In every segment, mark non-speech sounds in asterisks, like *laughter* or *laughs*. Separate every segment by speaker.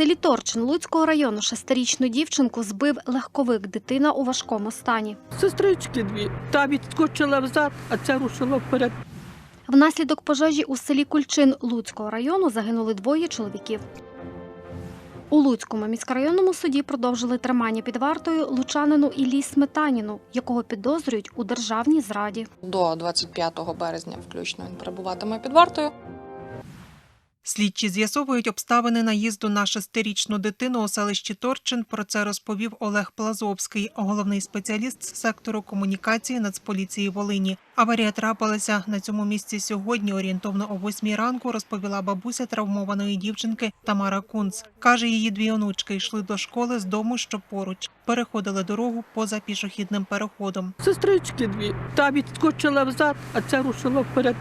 Speaker 1: селі Торчин Луцького району шестирічну дівчинку збив легковик дитина у важкому стані.
Speaker 2: Сестрички дві. Та відскочила взад, а ця рушила вперед.
Speaker 1: Внаслідок пожежі у селі Кульчин Луцького району загинули двоє чоловіків. У Луцькому міськрайонному суді продовжили тримання під вартою лучанину Іллі Сметаніну, якого підозрюють у державній зраді.
Speaker 3: До 25 березня включно він перебуватиме під вартою.
Speaker 4: Слідчі з'ясовують обставини наїзду на шестирічну дитину у селищі Торчин. Про це розповів Олег Плазовський, головний спеціаліст з сектору комунікації Нацполіції Волині. Аварія трапилася на цьому місці сьогодні. Орієнтовно о восьмій ранку розповіла бабуся травмованої дівчинки Тамара Кунц. Каже, її дві онучки йшли до школи з дому, що поруч, переходили дорогу поза пішохідним переходом.
Speaker 2: Сестрички дві. Та відскочила взад, а ця рушила вперед.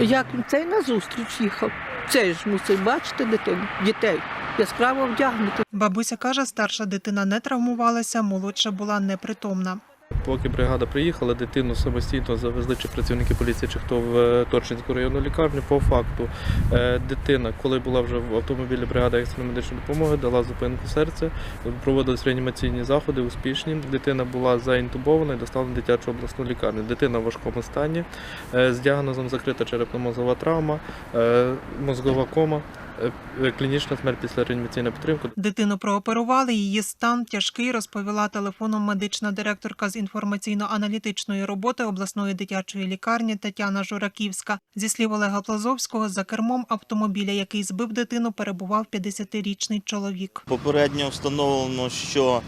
Speaker 2: Як цей цей назустріч їхав? Цей ж мусить бачити дитину, дітей, яскраво вдягнути.
Speaker 4: Бабуся каже, старша дитина не травмувалася, молодша була непритомна.
Speaker 5: Поки бригада приїхала, дитину самостійно завезли чи працівники поліції, чи хто в е, Торчинську районну лікарню. По факту, е, дитина, коли була вже в автомобілі бригада екстреної медичної допомоги, дала зупинку серця, проводились реанімаційні заходи, успішні. Дитина була заінтубована і доставлена в дитячу обласну лікарню. Дитина в важкому стані е, з діагнозом закрита черепно-мозгова травма, мозгова кома, клінічна смерть після реанімаційної підтримки.
Speaker 4: Дитину прооперували. Її стан тяжкий, розповіла телефоном медична директорка з інформаційно-аналітичної роботи обласної дитячої лікарні Тетяна Жураківська. Зі слів Олега Плазовського, за кермом автомобіля, який збив дитину, перебував 50-річний чоловік.
Speaker 6: Попередньо встановлено, що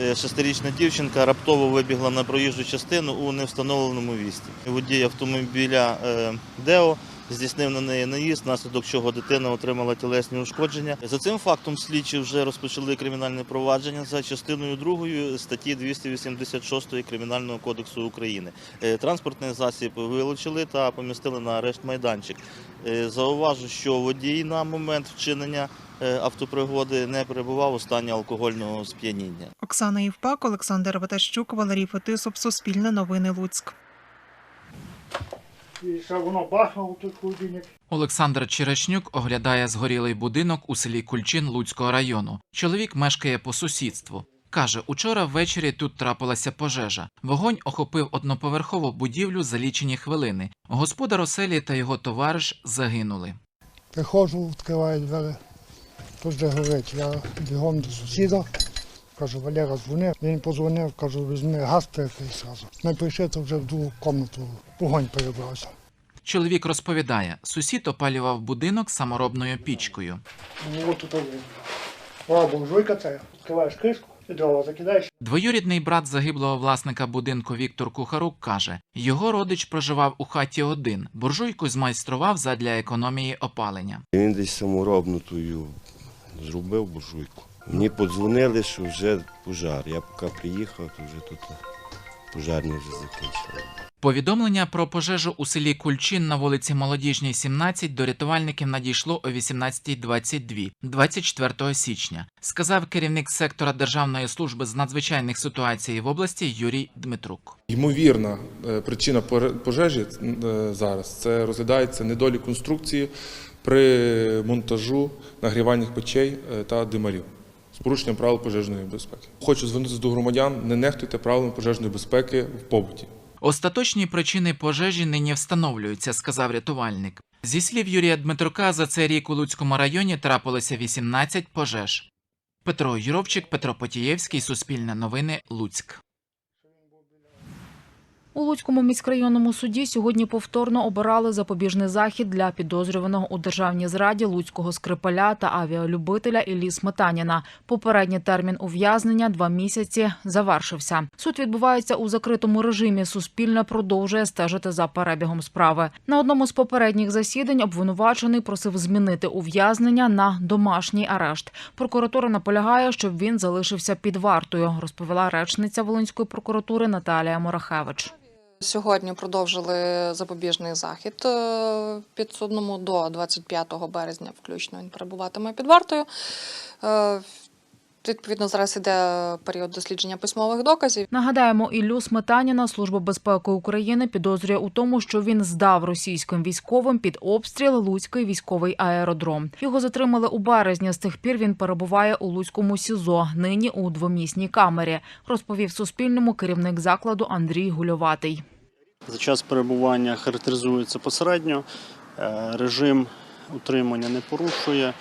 Speaker 6: е, шестирічна дівчинка раптово вибігла на проїжджу частину у невстановленому місці. Водій автомобіля е, Део здійснив на неї наїзд, внаслідок чого дитина отримала тілесні ушкодження. За цим фактом слідчі вже розпочали кримінальне провадження за частиною 2 статті 286 Кримінального кодексу України. Е, Транспортний засіб вилучили та помістили на арешт майданчик. Е, Зауважу, що водій на момент вчинення е, автопригоди не перебував у стані алкогольного сп'яніння.
Speaker 4: Оксана Євпак, Олександр Ватащук, Валерій Фетисов, Суспільне новини Луцьк.
Speaker 7: І ще воно бахнуло тут холодильник.
Speaker 8: Олександр Черешнюк оглядає згорілий будинок у селі Кульчин Луцького району. Чоловік мешкає по сусідству. Каже, учора ввечері тут трапилася пожежа. Вогонь охопив одноповерхову будівлю за лічені хвилини. Господар оселі та його товариш загинули.
Speaker 7: Приходжу, відкриваю двері. Тут же горить. Я бігом до сусіда. Кажу, Валера дзвонив. Він подзвонив, кажу, візьми газ прикрий зразу. Ми прийшли, то вже в другу кімнату вогонь перебрався.
Speaker 8: Чоловік розповідає, сусід опалював будинок саморобною пічкою.
Speaker 7: Ну, от тут. О, це. Відкриваєш кришку і дрова закидаєш.
Speaker 8: Двоюрідний брат загиблого власника будинку Віктор Кухарук каже, його родич проживав у хаті один. Буржуйку змайстрував задля економії опалення.
Speaker 9: Він десь саморобну тую зробив буржуйку. Мені подзвонили, що вже пожар. Я поки приїхав, то вже тут пожарні вже закінчили.
Speaker 8: Повідомлення про пожежу у селі Кульчин на вулиці Молодіжній, 17 до рятувальників надійшло о 18.22 24 січня, сказав керівник сектора Державної служби з надзвичайних ситуацій в області Юрій Дмитрук.
Speaker 10: Ймовірна е, причина пожежі е, зараз це розглядається недолік конструкції при монтажу нагрівальних печей е, та димарів з порушенням правил пожежної безпеки. Хочу звернутися до громадян: не нехтуйте правилами пожежної безпеки в побуті.
Speaker 8: Остаточні причини пожежі нині встановлюються, сказав рятувальник. Зі слів Юрія Дмитрука, за цей рік у Луцькому районі трапилося 18 пожеж. Петро Юровчик, Петро Потієвський, Суспільне новини, Луцьк.
Speaker 11: У Луцькому міськрайонному суді сьогодні повторно обирали запобіжний захід для підозрюваного у державній зраді луцького скрипаля та авіалюбителя Іллі Сметаніна. Попередній термін ув'язнення два місяці завершився. Суд відбувається у закритому режимі. Суспільне продовжує стежити за перебігом справи. На одному з попередніх засідань обвинувачений просив змінити ув'язнення на домашній арешт. Прокуратура наполягає, щоб він залишився під вартою, розповіла речниця Волинської прокуратури Наталія Морахевич.
Speaker 3: Сьогодні продовжили запобіжний захід е, підсудному до 25 березня включно він перебуватиме під вартою. Відповідно, зараз іде період дослідження письмових доказів.
Speaker 11: Нагадаємо, Іллю Сметаніна Служба безпеки України підозрює у тому, що він здав російським військовим під обстріл Луцький військовий аеродром. Його затримали у березні. З тих пір він перебуває у Луцькому СІЗО, нині у двомісній камері. Розповів Суспільному керівник закладу Андрій Гульоватий.
Speaker 12: За час перебування характеризується посередньо, е, режим утримання не порушує,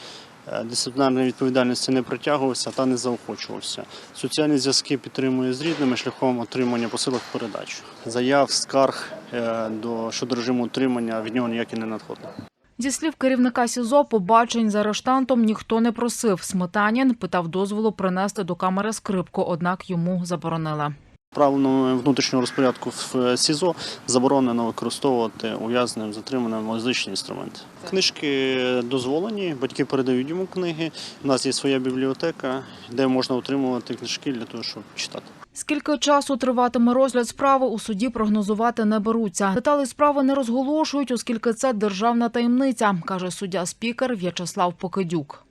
Speaker 12: дисциплінарної відповідальності не притягувався та не заохочувався. Соціальні зв'язки підтримує з рідними шляхом отримання посилок передач. Заяв, скарг е, до щодо режиму утримання від нього ніякі не надходили.
Speaker 11: Зі слів керівника СІЗО, побачень з арештантом ніхто не просив. Сметанін питав дозволу принести до камери скрипку, однак йому заборонили.
Speaker 12: Правилами внутрішнього розпорядку в СІЗО заборонено використовувати ув'язненим затриманим музичні інструменти. Книжки дозволені, батьки передають йому книги. У нас є своя бібліотека, де можна отримувати книжки для того, щоб читати.
Speaker 11: Скільки часу триватиме розгляд справи, у суді прогнозувати не беруться. Деталі справи не розголошують, оскільки це державна таємниця, каже суддя-спікер В'ячеслав Покидюк.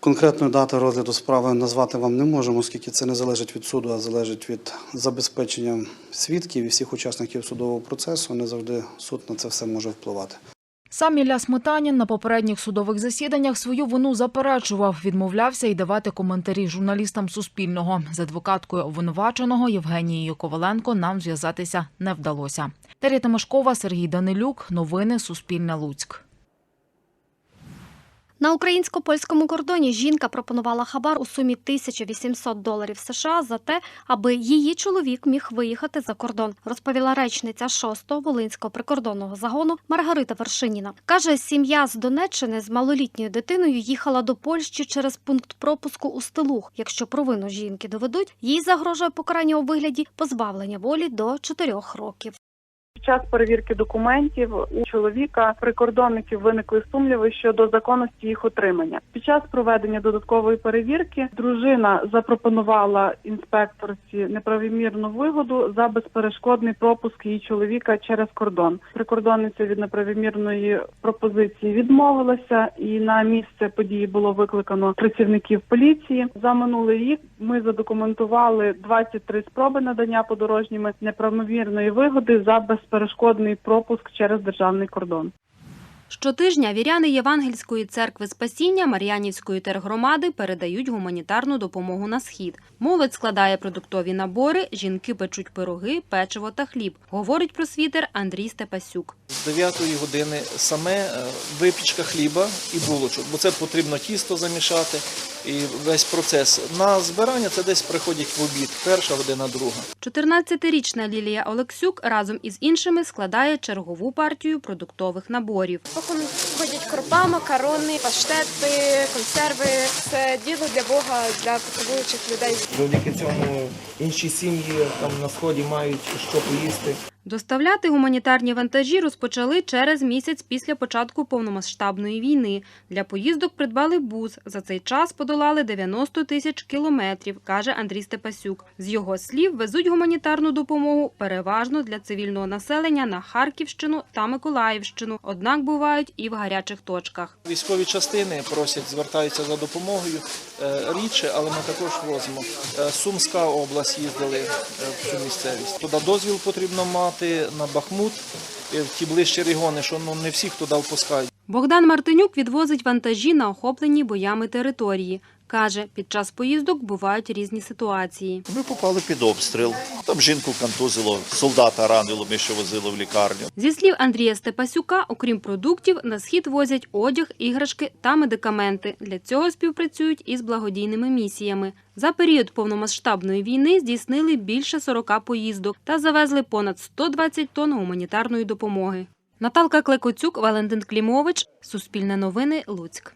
Speaker 13: Конкретної дати розгляду справи назвати вам не можемо, оскільки це не залежить від суду, а залежить від забезпечення свідків і всіх учасників судового процесу. Не завжди суд на це все може впливати.
Speaker 11: Сам Ілля Сметанін на попередніх судових засіданнях свою вину заперечував, відмовлявся й давати коментарі журналістам Суспільного. З адвокаткою обвинуваченого Євгенією Коваленко нам зв'язатися не вдалося. Дар'я Тимошкова, Сергій Данилюк. Новини Суспільне Луцьк.
Speaker 1: На українсько-польському кордоні жінка пропонувала хабар у сумі 1800 доларів США за те, аби її чоловік міг виїхати за кордон, розповіла речниця 6-го Волинського прикордонного загону Маргарита Вершиніна. Каже, сім'я з Донеччини з малолітньою дитиною їхала до Польщі через пункт пропуску у Стилух. Якщо провину жінки доведуть, їй загрожує покарання у вигляді позбавлення волі до 4 років.
Speaker 14: Під час перевірки документів у чоловіка прикордонників виникли сумніви щодо законності їх отримання. Під час проведення додаткової перевірки дружина запропонувала інспекторці неправомірну вигоду за безперешкодний пропуск її чоловіка через кордон. Прикордонниця від неправомірної пропозиції відмовилася, і на місце події було викликано працівників поліції. За минулий рік ми задокументували 23 спроби надання подорожніми неправомірної вигоди за безперешкодний пропуск через державний кордон.
Speaker 15: Щотижня віряни Євангельської церкви Спасіння Мар'янівської тергромади передають гуманітарну допомогу на схід. Молодь складає продуктові набори, жінки печуть пироги, печиво та хліб. Говорить про світер Андрій Степасюк.
Speaker 16: З 9 години саме е, випічка хліба і булочок, бо це потрібно тісто замішати і весь процес. На збирання це десь приходять в обід, перша година, друга.
Speaker 15: 14-річна Лілія Олексюк разом із іншими складає чергову партію продуктових наборів.
Speaker 17: Ходять крупа, макарони, паштети, консерви. Це діло для Бога, для потребуючих людей.
Speaker 16: Завдяки цьому інші сім'ї там на сході мають що поїсти.
Speaker 15: Доставляти гуманітарні вантажі розпочали через місяць після початку повномасштабної війни. Для поїздок придбали бус. За цей час подолали 90 тисяч кілометрів, каже Андрій Степасюк. З його слів, везуть гуманітарну допомогу переважно для цивільного населення на Харківщину та Миколаївщину. Однак бувають і в гарячих точках.
Speaker 16: Військові частини просять, звертаються за допомогою рідше, але ми також возимо. Е, Сумська область їздили е, в цю місцевість. Туди дозвіл потрібно мати на Бахмут, е, в ті ближчі регіони, що ну, не всіх туди впускають.
Speaker 15: Богдан Мартинюк відвозить вантажі на охоплені боями території. Каже, під час поїздок бувають різні ситуації.
Speaker 18: Ми попали під обстріл. Там жінку контузило, солдата ранило, ми ще возили в лікарню.
Speaker 15: Зі слів Андрія Степасюка, окрім продуктів, на схід возять одяг, іграшки та медикаменти. Для цього співпрацюють із благодійними місіями. За період повномасштабної війни здійснили більше 40 поїздок та завезли понад 120 тонн гуманітарної допомоги. Наталка Клекоцюк, Валентин Клімович, Суспільне новини, Луцьк.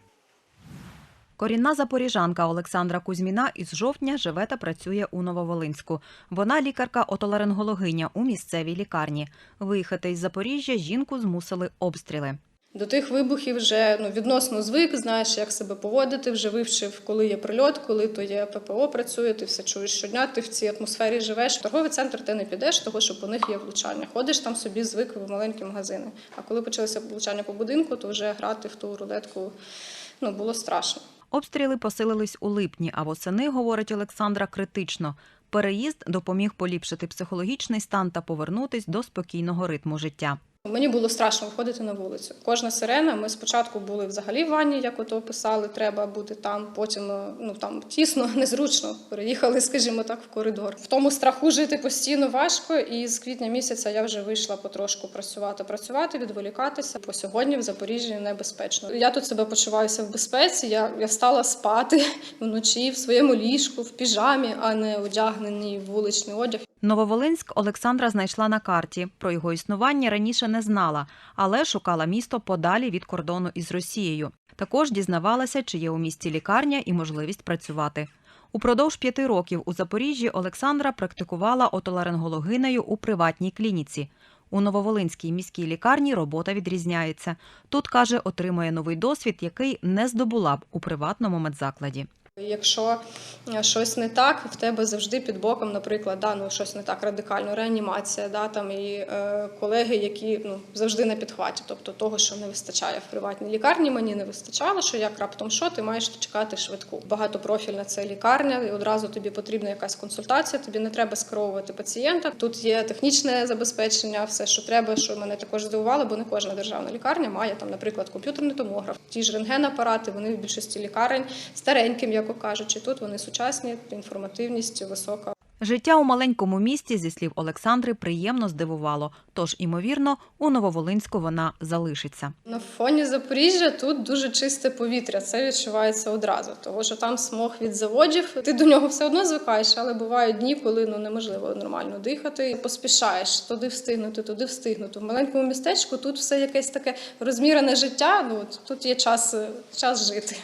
Speaker 19: Корінна запоріжанка Олександра Кузьміна із жовтня живе та працює у Нововолинську. Вона лікарка-отоларингологиня у місцевій лікарні. Виїхати із Запоріжжя жінку змусили обстріли.
Speaker 20: До тих вибухів вже ну, відносно звик, знаєш, як себе поводити, вже вивчив, коли є прильот, коли то є ППО працює, ти все чуєш щодня, ти в цій атмосфері живеш. В торговий центр ти не підеш, того що по них є влучання. Ходиш там собі, звик в маленькі магазини. А коли почалися влучання по будинку, то вже грати в ту рулетку ну, було страшно.
Speaker 19: Обстріли посилились у липні, а восени, говорить Олександра, критично. Переїзд допоміг поліпшити психологічний стан та повернутись до спокійного ритму життя.
Speaker 20: Мені було страшно виходити на вулицю. Кожна сирена. Ми спочатку були взагалі в ванні, як ото писали, треба бути там. Потім е, ну там тісно, *laughs* незручно. Переїхали, скажімо так, в коридор. В тому страху жити постійно важко. І з квітня місяця я вже вийшла потрошку працювати, працювати, відволікатися. По сьогодні в Запоріжжі небезпечно. Я тут себе почуваюся в безпеці. Я, я стала спати *laughs* вночі в своєму ліжку, в піжамі, а не одягненій в вуличний одяг.
Speaker 19: Нововолинськ Олександра знайшла на карті. Про його існування раніше не знала, але шукала місто подалі від кордону із Росією. Також дізнавалася, чи є у місті лікарня і можливість працювати. Упродовж п'яти років у Запоріжжі Олександра практикувала отоларингологинею у приватній клініці. У Нововолинській міській лікарні робота відрізняється. Тут каже, отримує новий досвід, який не здобула б у приватному медзакладі.
Speaker 20: Якщо е, щось не так, в тебе завжди під боком, наприклад, да, ну, щось не так радикально, реанімація, да, там, і е, колеги, які ну, завжди на підхваті, тобто того, що не вистачає в приватній лікарні, мені не вистачало, що як раптом що, ти маєш чекати швидку. Багатопрофільна це лікарня, і одразу тобі потрібна якась консультація, тобі не треба скеровувати пацієнта. Тут є технічне забезпечення, все, що треба, що мене також здивувало, бо не кожна державна лікарня має там, наприклад, комп'ютерний томограф. Ті ж рентген-апарати, вони в більшості лікарень стареньким, як кажучи, тут вони сучасні, інформативність висока.
Speaker 19: Життя у маленькому місті, зі слів Олександри, приємно здивувало. Тож, імовірно, у Нововолинську вона залишиться.
Speaker 20: На фоні Запоріжжя тут дуже чисте повітря. Це відчувається одразу, тому що там смог від заводів. Ти до нього все одно звикаєш, але бувають дні, коли ну неможливо нормально дихати. Поспішаєш туди встигнути, туди встигнути. В маленькому містечку тут все якесь таке розмірене життя. Ну тут є час, час жити.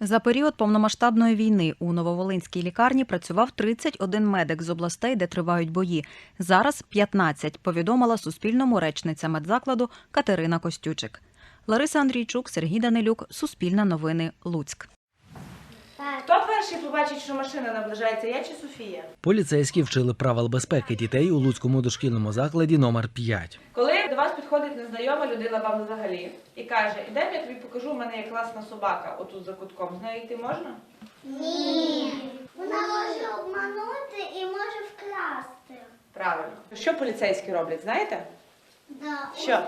Speaker 19: За період повномасштабної війни у Нововолинській лікарні працював 31 медик з областей, де тривають бої. Зараз 15, повідомила Суспільному речниця медзакладу Катерина Костючик. Лариса Андрійчук, Сергій Данилюк, Суспільне новини, Луцьк.
Speaker 21: Хто перший побачить, що машина наближається, я чи Софія?
Speaker 22: Поліцейські вчили правил безпеки дітей у Луцькому дошкільному закладі номер 5.
Speaker 21: Коли підходить незнайома людина вам взагалі і каже, ідемо, я тобі покажу, у мене є класна собака отут за кутком. З нею йти можна?
Speaker 23: Ні. Вона може обманути і може вкрасти.
Speaker 21: Правильно. Що поліцейські роблять, знаєте?
Speaker 23: Да.
Speaker 21: Що?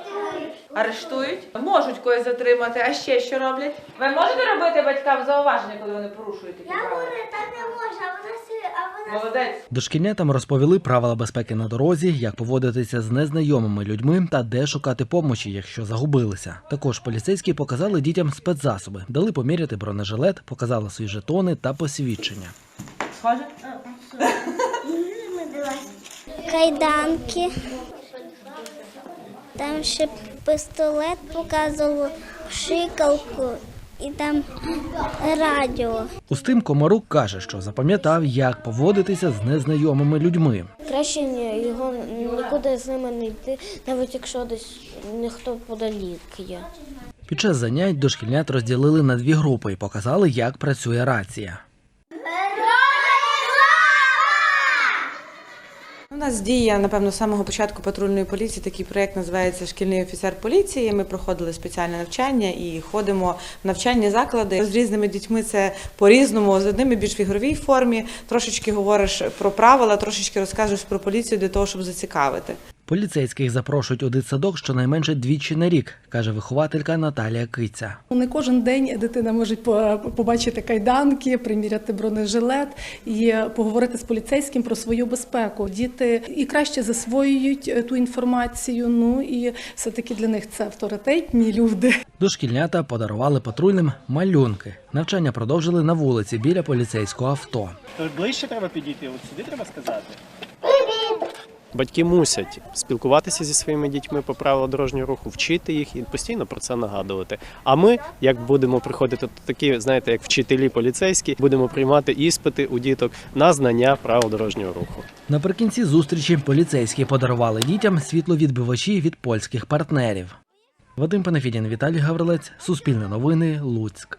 Speaker 21: Арештують, можуть когось затримати, а ще що роблять? Ви можете робити батькам зауваження, коли вони порушують такі
Speaker 23: Я
Speaker 21: правила?
Speaker 23: говорю, так не може, а а вона
Speaker 21: Молодець.
Speaker 22: Дошкільнятам розповіли правила безпеки на дорозі, як поводитися з незнайомими людьми та де шукати помочі, якщо загубилися. Також поліцейські показали дітям спецзасоби, дали поміряти бронежилет, показали свої жетони та посвідчення.
Speaker 21: Схоже?
Speaker 23: Кайданки. Там ще пістолет показував, шикалку і там радіо.
Speaker 22: Устим Комарук каже, що запам'ятав, як поводитися з незнайомими людьми.
Speaker 24: Краще ні, його нікуди з ними не йти, навіть якщо десь ніхто подалік є.
Speaker 22: Під час занять дошкільнят розділили на дві групи і показали, як працює рація.
Speaker 25: У нас діє, напевно, з самого початку патрульної поліції такий проєкт називається Шкільний офіцер поліції. Ми проходили спеціальне навчання і ходимо в навчальні заклади. З різними дітьми це по-різному, з одними більш в ігровій формі. Трошечки говориш про правила, трошечки розкажеш про поліцію для того, щоб зацікавити.
Speaker 22: Поліцейських запрошують у дитсадок щонайменше двічі на рік, каже вихователька Наталія Киця.
Speaker 26: Не кожен день дитина може побачити кайданки, приміряти бронежилет і поговорити з поліцейським про свою безпеку. Діти і краще засвоюють е, ту інформацію. Ну і все-таки для них це авторитетні люди.
Speaker 22: Дошкільнята подарували патрульним малюнки. Навчання продовжили на вулиці біля поліцейського авто.
Speaker 27: Ближче треба підійти, от сюди треба сказати.
Speaker 28: Батьки мусять спілкуватися зі своїми дітьми по правилам дорожнього руху, вчити їх і постійно про це нагадувати. А ми, як будемо приходити такі, знаєте, як вчителі поліцейські, будемо приймати іспити у діток на знання правил дорожнього руху.
Speaker 22: Наприкінці зустрічі поліцейські подарували дітям світловідбивачі від польських партнерів. Вадим Панафідін, Віталій Гаврилець, Суспільне новини, Луцьк.